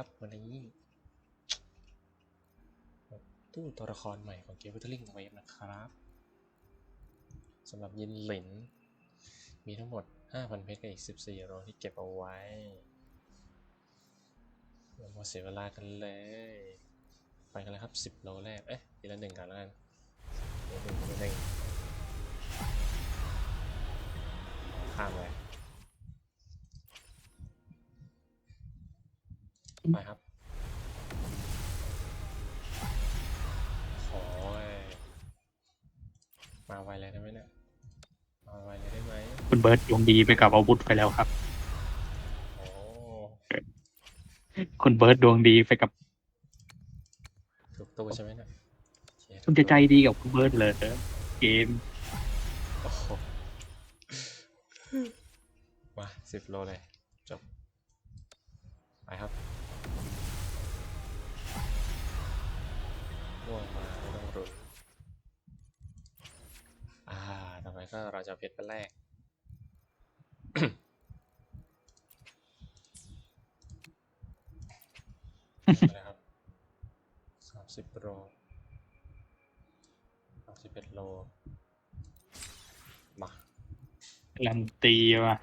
ครับวันนี้ตู้ตัวละครใหม่ของเกมวิทเทอร์ลิงเวฟนะครับสำหรับยินหลิน มีทั้งหมด 5,000 เพชรกับอีก 14โรที่เก็บเอาไว้เรามาเสียเวลากันเลย ไปกันเลยครับ 10 โลแรก เอ๊ะทีละหนึ่งกันแล้วกันหนึ่งหนึ่งข้ามเลย ไปครับโอ้ยมาไวเลยได้ไหมเนี่ย มาไวเลยได้ไหมคุณเบิร์ตดวงดีไปกับอาวุธไปแล้วครับ โอ้คุณเบิร์ตดวงดีไปกับถูกตู้ใช่ไหมเนี่ยโอเคคุณจะใจดีกับคุณเบิร์ตเลยเกมโอ้โหมาสิบโลเลย จบ ไปครับ ม่วงมาไม่ต้องรุนอ่าต่อไปก็เราจะเอาเพชรไปแรก นะครับสามสิบโลสามสิบเอ็ดโล มาการันตีว่ะ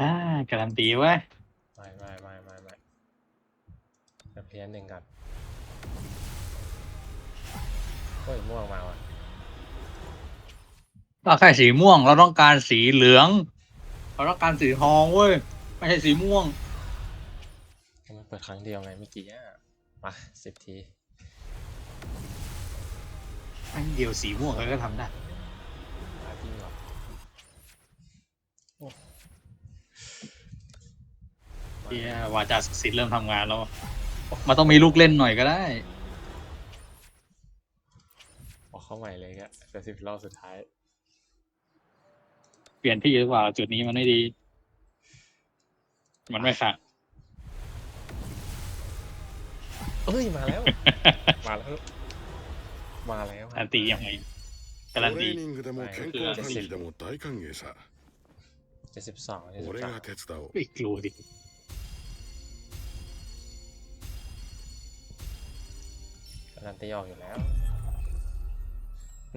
อ่าการันตีเว้ยไม่ไม่ไม่ไม่ไม่จะ เพี้ยนหนึ่งกันเฮ้ยม่วงมาว่ะเราแค่สีม่วง เราต้องการสีเหลือง เราต้องการสีทองเว้ย ไม่ใช่สีม่วงมันเปิดครั้งเดียวไงเมื่อกี้อะมาสิบทีอันเดียวสีม่วงเขาก็ทำได้มาจริงเหรอโอ้เฮียวาจาศักดิ์สิทธิ์เริ่มทำงานแล้ว มันต้องมีลูกเล่นหน่อยก็ได้ ออกเข้าใหม่เลยแกเป็นสิบรอบสุดท้าย เปลี่ยนที่หรือเปล่าจุดนี้มันไม่ดี มันไม่ค่ะ เอ้ย มาแล้ว มาแล้ว มาแล้ว การันตียังไงการัน ト ตี レーニングでも健康管理でも大歓迎さ เจ็ดสิบสองเจ็ดสิบ 俺 สาม が手伝おう ไม่กลัวดิ การันตีออกอยู่แล้ว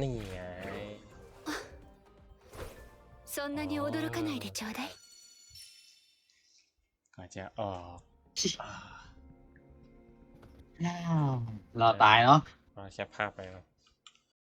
นี่ไง そんなに驚かないでちょうだい ก็จะออกอ่า เราตายเนาะ เราแคปภาพไปครับ